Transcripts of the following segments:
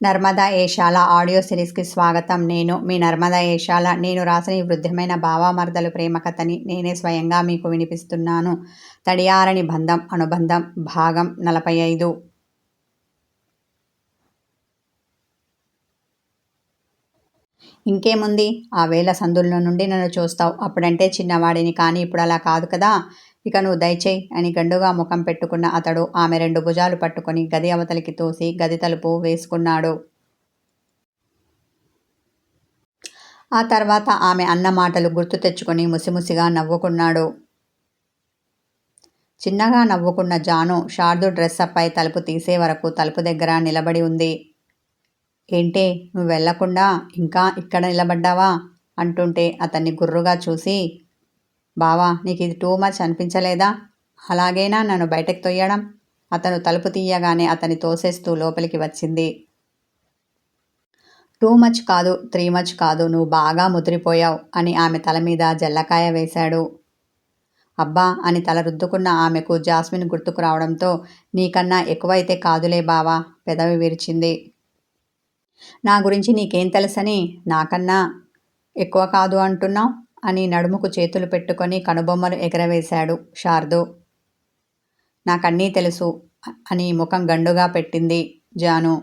Narmada Eshala audio సిరీస్కి స్వాగతం. నేను మీ నర్మదా ఏషాల. నేను రాసిన ఈ వృద్ధమైన భావామర్దలు ప్రేమ కథని నేనే స్వయంగా మీకు వినిపిస్తున్నాను. తడియారని బంధం అనుబంధం భాగం నలభై ఐదు. ఇంకేముంది? ఆ వేళ సందుల్లో నుండి నన్ను చూస్తావు. అప్పుడంటే చిన్నవాడిని కానీ ఇప్పుడు అలా కాదు కదా? ఇక నువ్వు దయచేయి అని గండుగా ముఖం పెట్టుకున్న అతడు ఆమె రెండు భుజాలు పట్టుకొని గది అవతలికి తోసి గది తలుపు వేసుకున్నాడు. ఆ తర్వాత ఆమె అన్న మాటలు గుర్తు తెచ్చుకొని ముసిముసిగా నవ్వుకున్నాడు. చిన్నగా నవ్వుకున్న జాను షార్దు డ్రెస్సప్పై తలుపు తీసే వరకు తలుపు దగ్గర నిలబడి ఉంది. ఏంటే నువ్వు వెళ్ళకుండా ఇంకా ఇక్కడ నిలబడ్డావా? అంటుంటే అతన్ని గుర్రుగా చూసి బావా నీకు ఇది టూ మచ్ అనిపించలేదా? అలాగైనా నన్ను బయటకు తొయ్యడం. అతను తలుపు తీయగానే అతని తోసేస్తూ లోపలికి వచ్చింది. టూ మచ్ కాదు త్రీ మచ్ కాదు నువ్వు బాగా ముదిరిపోయావు అని ఆమె తల మీద జల్లకాయ వేశాడు. అబ్బా అని తల రుద్దుకున్న ఆమెకు జాస్మిన్ గుర్తుకు రావడంతో నీకన్నా ఎక్కువైతే కాదులే బావా పెదవి విరిచింది. నా గురించి నీకేం తెలుసని నాకన్నా ఎక్కువ కాదు అంటున్నావు? అని నడుముకు చేతులు పెట్టుకొని కనుబొమ్మలు ఎగరవేశాడు శార్దు. నాకన్నీ తెలుసు అని ముఖం గండుగా పెట్టింది జాను.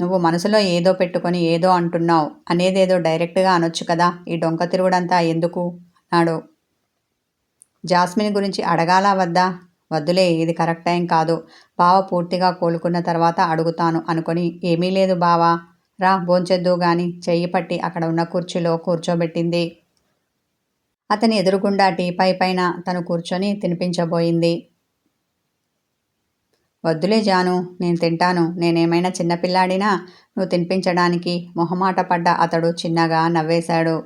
నువ్వు మనసులో ఏదో పెట్టుకొని ఏదో అంటున్నావు అనేదేదో డైరెక్ట్గా అనొచ్చు కదా ఈ డొంక తిరుగుడంతా ఎందుకు? అన్నాడు జాస్మిన్ గురించి అడగాలా వద్దా? వద్దులే ఇది కరెక్ట్ టైం కాదు. బావ పూర్తిగా కోలుకున్న తర్వాత అడుగుతాను అనుకొని ఏమీ లేదు బావా. రా భోంచెద్దు గాని. చెయ్యి పట్టి అక్కడ ఉన్న కుర్చీలో కూర్చోబెట్టింది. అతని ఎదురుగుండా టీపై పైన తను కూర్చొని తినిపించబోయింది. వద్దులే జాను నేను తింటాను. నేనేమైనా చిన్నపిల్లాడినా నువ్వు తినిపించడానికి మొహమాట పడ్డ అతడు చిన్నగా నవ్వేశాడు.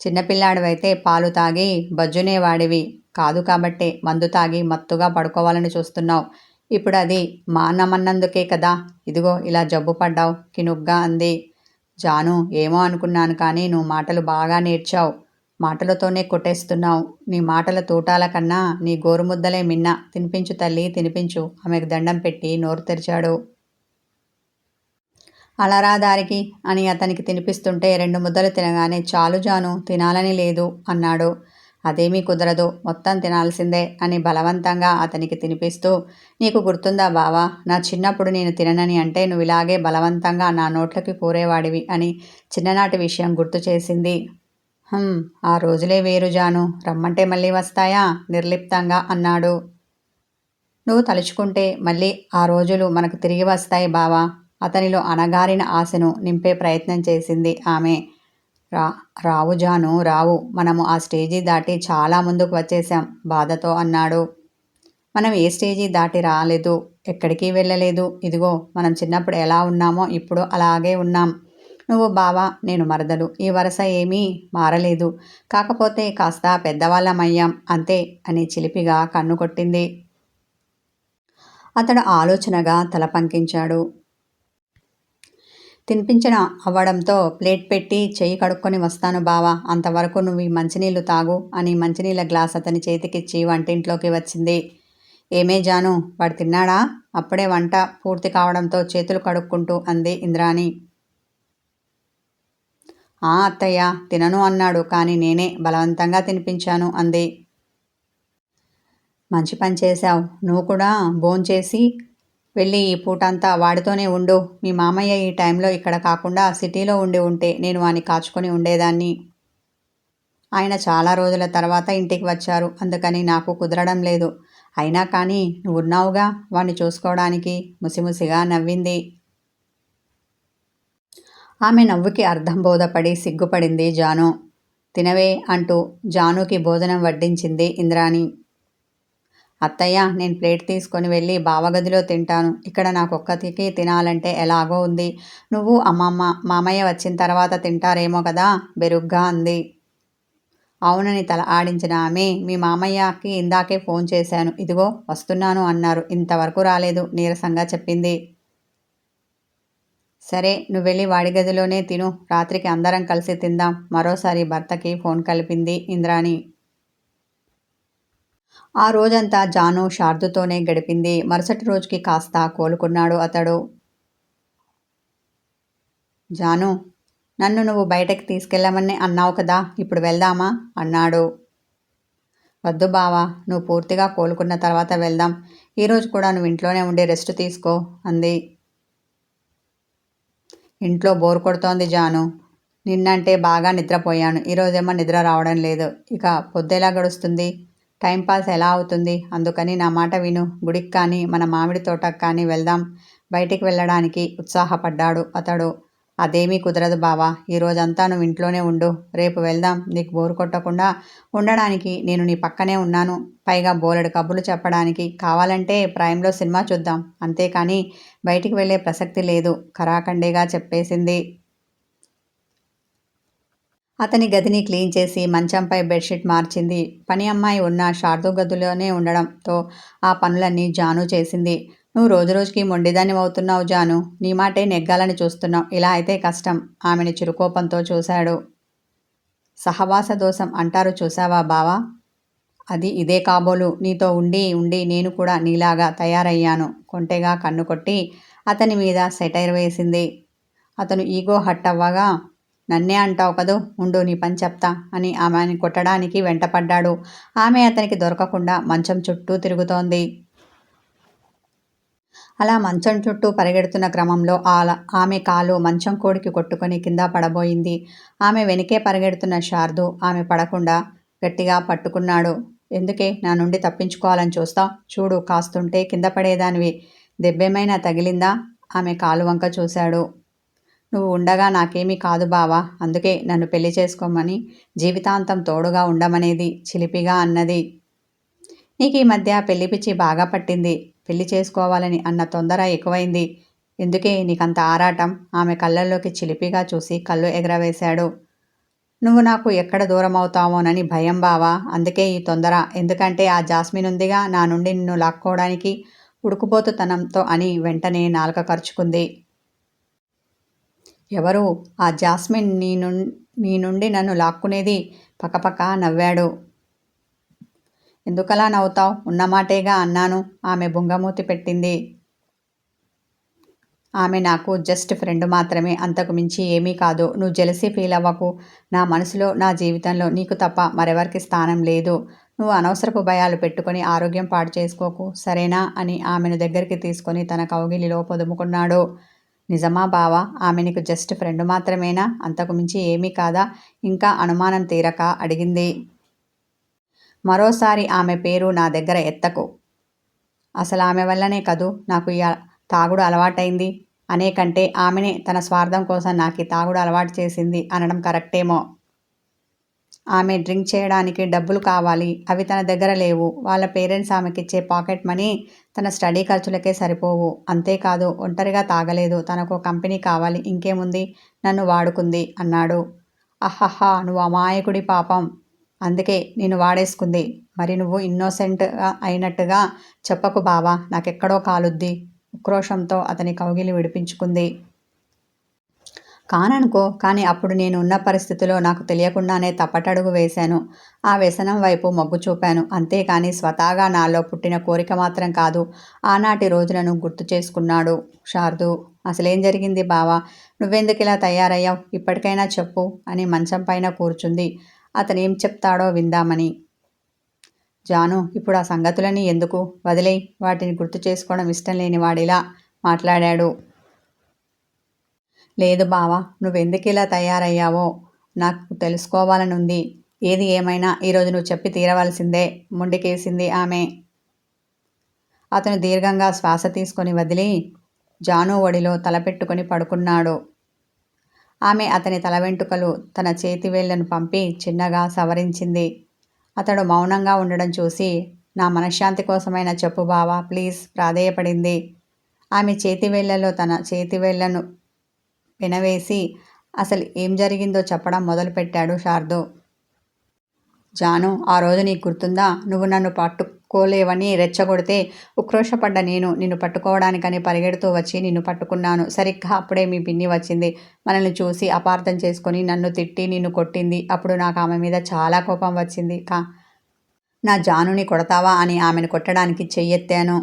చిన్నపిల్లాడివైతే పాలు తాగి బజ్జునేవాడివి. కాదు కాబట్టే మందు తాగి మత్తుగా పడుకోవాలని చూస్తున్నావు. ఇప్పుడు అది మానమన్నందుకే కదా. ఇదిగో ఇలా జబ్బు పడ్డావు కినుగ్గా అంది. జాను ఏమో అనుకున్నాను కానీ నువ్వు మాటలు బాగా నేర్చావు. మాటలతోనే కొట్టేస్తున్నావు. నీ మాటల తూటాల కన్నా నీ గోరుముద్దలే మిన్న. తినిపించు తల్లి తినిపించు. ఆమెకు దండం పెట్టి నోరు తెరిచాడు. అలరా దారికి అని అతనికి తినిపిస్తుంటే రెండు ముద్దలు తినగానే చాలు జాను తినాలని లేదు అన్నాడు. అదేమీ కుదరదు. మొత్తం తినాల్సిందే అని బలవంతంగా అతనికి తినిపిస్తూ నీకు గుర్తుందా బావా నా చిన్నప్పుడు నేను తిననని అంటే నువ్వు ఇలాగే బలవంతంగా నా నోట్లకి కూరేవాడివి అని చిన్ననాటి విషయం గుర్తు చేసింది. ఆ రోజులే వేరు జాను. రమ్మంటే మళ్ళీ వస్తాయా? నిర్లిప్తంగా అన్నాడు. నువ్వు తలుచుకుంటే మళ్ళీ ఆ రోజులు మనకు తిరిగి వస్తాయి బావా. అతనిలో అనగారిన ఆశను నింపే ప్రయత్నం చేసింది ఆమె. రా రావు జాను రావు. మనము ఆ స్టేజీ దాటి చాలా ముందుకు వచ్చేసాం బాధతో అన్నాడు. మనం ఏ స్టేజీ దాటి రాలేదు ఎక్కడికి వెళ్ళలేదు. ఇదిగో మనం చిన్నప్పుడు ఎలా ఉన్నామో ఇప్పుడు అలాగే ఉన్నాం. నువ్వు బావా నేను మరదలు. ఈ వరస ఏమీ మారలేదు. కాకపోతే కాస్త పెద్దవాళ్ళమయ్యాం అంతే అని చిలిపిగా కన్ను కొట్టింది. అతడు ఆలోచనగా తల పంకించాడు. తినిపించిన అవ్వడంతో ప్లేట్ పెట్టి చేయి కడుక్కొని వస్తాను బావా అంతవరకు నువ్వు ఈ మంచినీళ్ళు తాగు అని మంచినీళ్ళ గ్లాస్ అతని చేతికిచ్చి వంటింట్లోకి వచ్చింది. ఏమే జాను వాడు తిన్నాడా? అప్పుడే వంట పూర్తి కావడంతో చేతులు కడుక్కుంటూ అంది ఇంద్రాణి. ఆ అత్తయ్య తినను అన్నాడు కానీ నేనే బలవంతంగా తినిపించాను అంది. మంచి పని చేశావు. నువ్వు కూడా భోంచేసి వెళ్ళి ఈ పూటంతా వాడితోనే ఉండు. మీ మామయ్య ఈ టైంలో ఇక్కడ కాకుండా సిటీలో ఉండి ఉంటే నేను వాని కాచుకొని ఉండేదాన్ని. ఆయన చాలా రోజుల తర్వాత ఇంటికి వచ్చారు. అందుకని నాకు కుదరడం లేదు. అయినా కానీ నువ్వు ఉన్నావుగా వాణ్ణి చూసుకోవడానికి? ముసిముసిగా నవ్వింది. ఆమె నవ్వుకి అర్థం బోధపడి సిగ్గుపడింది జాను. తినవే అంటూ జానుకి భోజనం వడ్డించింది ఇంద్రాణి. అత్తయ్య నేను ప్లేట్ తీసుకొని వెళ్ళి బావగదిలో తింటాను. ఇక్కడ నాకు ఒక్కతికి తినాలంటే ఎలాగో ఉంది. నువ్వు అమ్మమ్మ మామయ్య వచ్చిన తర్వాత తింటారేమో కదా బెరుగ్గా అంది. అవునని తల ఆడించిన ఆమె మీ మామయ్యకి ఇందాకే ఫోన్ చేశాను. ఇదిగో వస్తున్నాను అన్నారు. ఇంతవరకు రాలేదు నీరసంగా చెప్పింది. సరే నువ్వు వెళ్ళి వాడి గదిలోనే తిను. రాత్రికి అందరం కలిసి తిందాం. మరోసారి భర్తకి ఫోన్ కలిపింది ఇంద్రాణి. ఆ రోజంతా జాను శారదుతోనే గడిపింది. మరుసటి రోజుకి కాస్త కోలుకున్నాడు అతడు. జాను నన్ను నువ్వు బయటకి తీసుకెళ్ళమని అన్నావు కదా ఇప్పుడు వెళ్దామా? అన్నాడు. వద్దు బావా నువ్వు పూర్తిగా కోలుకున్న తర్వాత వెళ్దాం. ఈరోజు కూడా నువ్వు ఇంట్లోనే ఉండి రెస్ట్ తీసుకో అంది. ఇంట్లో బోర్ కొడుతోంది జాను. నిన్నంటే బాగా నిద్రపోయాను. ఈరోజేమో నిద్ర రావడం లేదు. ఇక పొద్దెలా గడుస్తుంది. టైంపాస్ ఎలా అవుతుంది? అందుకని నా మాట విను. గుడికి కానీ మన మామిడి తోటకు కానీ వెళ్దాం. బయటికి వెళ్ళడానికి ఉత్సాహపడ్డాడు అతడు. అదేమీ కుదరదు బావా. ఈరోజంతా నువ్వు ఇంట్లోనే ఉండు. రేపు వెళ్దాం. నీకు బోరు కొట్టకుండా ఉండడానికి నేను నీ పక్కనే ఉన్నాను. పైగా బోలెడు కబుర్లు చెప్పడానికి కావాలంటే ప్రైమ్లో సినిమా చూద్దాం. అంతేకాని బయటికి వెళ్ళే ప్రసక్తి లేదు. కరాఖండేగా చెప్పేసింది. అతని గదిని క్లీన్ చేసి మంచంపై బెడ్షీట్ మార్చింది. పని అమ్మాయి ఉన్న శారదు గదిలోనే ఉండడంతో ఆ పనులన్నీ జాను చేసింది. నువ్వు రోజు రోజుకి మొండిదాన్ని అవుతున్నావు జాను. నీ మాటే నెగ్గాలని చూస్తున్నావు. ఇలా అయితే కష్టం. ఆమెని చిరుకోపంతో చూశాడు. సహవాస దోషం అంటారు చూసావా బావా? అది ఇదే కాబోలు. నీతో ఉండి ఉండి నేను కూడా నీలాగా తయారయ్యాను. కొంటెగా కన్ను కొట్టి అతని మీద సెటైర్ వేసింది. అతను ఈగో హట్ అవ్వగా నన్నే అంటావు కదూ? ఉండు నీ పని చెప్తా అని ఆమెని కొట్టడానికి వెంటపడ్డాడు. ఆమె అతనికి దొరకకుండా మంచం చుట్టూ తిరుగుతోంది. అలా మంచం చుట్టూ పరిగెడుతున్న క్రమంలో ఆల ఆమె కాలు మంచం కోడికి కొట్టుకొని కింద పడబోయింది. ఆమె వెనుకే పరిగెడుతున్న శారదు ఆమె పడకుండా గట్టిగా పట్టుకున్నాడు. ఎందుకే? నా నుండి తప్పించుకోవాలని చూస్తా చూడు కాస్తుంటే కింద పడేదానివి. దెబ్బేమైనా తగిలిందా? ఆమె కాలు వంక చూశాడు. నువ్వు ఉండగా నాకేమీ కాదు బావా. అందుకే నన్ను పెళ్ళి చేసుకోమని జీవితాంతం తోడుగా ఉండమనేది చిలిపిగా అన్నది. నీకు ఈ మధ్య పెళ్ళి పిచ్చి బాగా పట్టింది. పెళ్ళి చేసుకోవాలని అన్న తొందర ఎక్కువైంది. ఎందుకే నీకంత ఆరాటం? ఆమె కళ్ళల్లోకి చిలిపిగా చూసి కళ్ళు ఎగరవేశాడు. నువ్వు నాకు ఎక్కడ దూరం అవుతావోనని భయం బావా. అందుకే ఈ తొందర. ఎందుకంటే ఆ జాస్మిన్ ఉందిగా నా నుండి నిన్ను లాక్కోవడానికి ఉడుకుపోతుతనంతో అని వెంటనే నాలుక ఖర్చుకుంది ఎవరు? ఆ జాస్మిన్ నీ ను నీ నుండి నన్ను లాక్కునేది? పక్కపక్క నవ్వాడు. ఎందుకలా నవ్వుతావు? ఉన్నమాటేగా అన్నాను. ఆమె బుంగమూతి పెట్టింది. ఆమె నాకు జస్ట్ ఫ్రెండ్ మాత్రమే అంతకు మించి ఏమీ కాదు. నువ్వు జెలసి ఫీల్ అవ్వకు. నా మనసులో నా జీవితంలో నీకు తప్ప మరెవరికి స్థానం లేదు. నువ్వు అనవసరపు భయాలు పెట్టుకొని ఆరోగ్యం పాడు చేసుకోకు. సరేనా? అని ఆమెను దగ్గరికి తీసుకొని తన కౌగిలిలో పొదుముకున్నాడు. నిజమా బావా? ఆమె నీకు జస్ట్ ఫ్రెండ్ మాత్రమేనా? అంతకు మించి ఏమీ కాదా? ఇంకా అనుమానం తీరక అడిగింది. మరోసారి ఆమె పేరు నా దగ్గర ఎత్తకు. అసలు ఆమె వల్లనే కదూ నాకు ఈ తాగుడు అలవాటైంది? అనే కంటే ఆమెనే తన స్వార్థం కోసం నాకు తాగుడు అలవాటు చేసింది అనడం కరెక్టేమో. ఆమె డ్రింక్ చేయడానికి డబ్బులు కావాలి అవి తన దగ్గర లేవు. వాళ్ళ పేరెంట్స్ ఆమెకిచ్చే పాకెట్ మనీ తన స్టడీ ఖర్చులకే సరిపోవు. అంతేకాదు ఒంటరిగా తాగలేదు. తనకు కంపెనీ కావాలి. ఇంకేముంది? నన్ను వాడుకుంది అన్నాడు. అహహా నువ్వు అమాయకుడి పాపం. అందుకే నేను వాడేసుకుంది. మరి నువ్వు ఇన్నోసెంట్గా అయినట్టుగా చెప్పకు బావా నాకెక్కడో కాలుద్ది. ఉక్రోషంతో అతని కౌగిలి విడిపించుకుంది. కాననుకో కానీ అప్పుడు నేను ఉన్న పరిస్థితిలో నాకు తెలియకుండానే తప్పటడుగు వేశాను. ఆ వ్యసనం వైపు మొగ్గు చూపాను. అంతేకాని స్వతహాగా నాలో పుట్టిన కోరిక మాత్రం కాదు ఆనాటి రోజులను గుర్తు చేసుకున్నాడు శారదు. అసలేం జరిగింది బావా? నువ్వెందుకు ఇలా తయారయ్యావు? ఇప్పటికైనా చెప్పు అని మంచం పైన కూర్చుంది. అతను ఏం చెప్తాడో విందామని. జాను ఇప్పుడు ఆ సంగతులని ఎందుకు? వదిలే వాటిని గుర్తు చేసుకోవడం ఇష్టం లేని వాడిలా మాట్లాడాడు. లేదు బావా నువ్వెందుకు ఇలా తయారయ్యావో? నాకు తెలుసుకోవాలని ఉంది ఏది ఏమైనా ఈరోజు నువ్వు చెప్పి తీరవలసిందే ముండికేసింది ఆమె. అతను దీర్ఘంగా శ్వాస తీసుకొని వదిలి జాను ఒడిలో తలపెట్టుకొని పడుకున్నాడు. ఆమె అతని తల వెంట్రుకలు తన చేతివేళ్ళను పంపి చిన్నగా సవరించింది. అతడు మౌనంగా ఉండడం చూసి నా మనశ్శాంతి కోసమైనా చెప్పు బావా ప్లీజ్ ప్రాధేయపడింది. ఆమె చేతివేళ్ళలో తన చేతివేళ్ళను వినవేసి అసలు ఏం జరిగిందో చెప్పడం మొదలుపెట్టాడు శార్దు. జాను ఆ రోజు నీకు గుర్తుందా? నువ్వు నన్ను కోలేవని రెచ్చగొడితే ఉక్రోషపడ్డ నేను నిన్ను పట్టుకోవడానికని పరిగెడుతూ వచ్చి నిన్ను పట్టుకున్నాను. సరిగ్గా అప్పుడే మీ పిన్ని వచ్చింది. మనల్ని చూసి అపార్థం చేసుకొని నన్ను తిట్టి నిన్ను కొట్టింది. అప్పుడు నాకు ఆమె మీద చాలా కోపం వచ్చింది. కా నా జానుని కొడతావా అని ఆమెను కొట్టడానికి చెయ్యెత్తాను.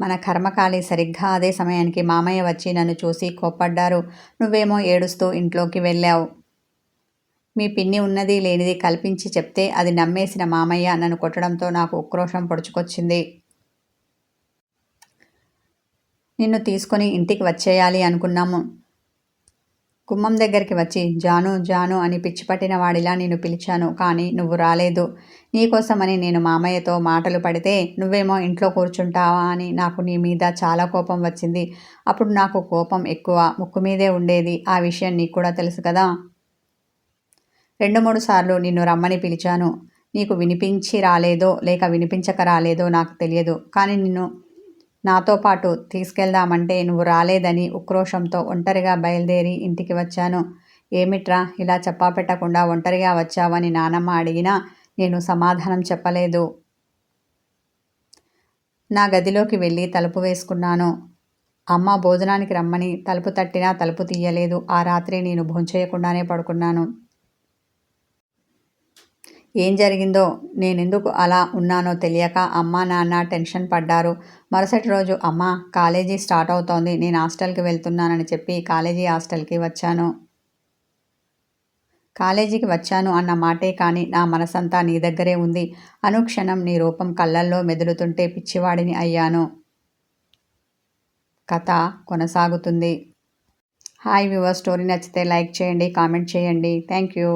మన కర్మకాలి సరిగ్గా అదే సమయానికి మామయ్య వచ్చి నన్ను చూసి కోప్పడ్డారు. నువ్వేమో ఏడుస్తూ ఇంట్లోకి వెళ్ళావు. మీ పిన్ని ఉన్నది లేనిది కల్పించి చెప్తే అది నమ్మేసిన మామయ్య నన్ను కొట్టడంతో నాకు ఉక్రోషం పొడుచుకొచ్చింది. నిన్ను తీసుకొని ఇంటికి వచ్చేయాలి అనుకున్నాము. గుమ్మం దగ్గరికి వచ్చి జాను జాను అని పిచ్చిపట్టిన వాడిలా నేను పిలిచాను. కానీ నువ్వు రాలేదు. నీకోసమని నేను మామయ్యతో మాటలు పడితే నువ్వేమో ఇంట్లో కూర్చుంటావా అని నాకు నీ మీద చాలా కోపం వచ్చింది. అప్పుడు నాకు కోపం ఎక్కువ. ముక్కు మీదే ఉండేది. ఆ విషయం నీకు కూడా తెలుసు కదా. రెండు మూడు సార్లు నిన్ను రమ్మని పిలిచాను. నీకు వినిపించి రాలేదో లేక వినిపించక రాలేదో నాకు తెలియదు. కానీ నిన్ను నాతో పాటు తీసుకెళ్దామంటే నువ్వు రాలేదని ఉక్రోషంతో ఒంటరిగా బయలుదేరి ఇంటికి వచ్చాను. ఏమిట్రా ఇలా చెప్పా పెట్టకుండా ఒంటరిగా వచ్చావని నానమ్మ అడిగినా నేను సమాధానం చెప్పలేదు. నా గదిలోకి వెళ్ళి తలుపు వేసుకున్నాను. అమ్మ భోజనానికి రమ్మని తలుపు తట్టినా తలుపు తీయలేదు. ఆ రాత్రి నేను భోంచేయకుండానే పడుకున్నాను. ఏం జరిగిందో నేనెందుకు అలా ఉన్నానో తెలియక అమ్మ నాన్న టెన్షన్ పడ్డారు. మరుసటి రోజు అమ్మ కాలేజీ స్టార్ట్ అవుతోంది. నేను హాస్టల్కి వెళ్తున్నానని చెప్పి కాలేజీ హాస్టల్కి వచ్చాను. కాలేజీకి వచ్చాను అన్న మాటే కానీ నా మనసంతా నీ దగ్గరే ఉంది. అనుక్షణం నీ రూపం కళ్ళల్లో మెదులుతుంటే పిచ్చివాడిని అయ్యాను. కథ కొనసాగుతుంది. హాయ్ వ్యూవర్ స్టోరీ నచ్చితే లైక్ చేయండి కామెంట్ చేయండి. Thank you.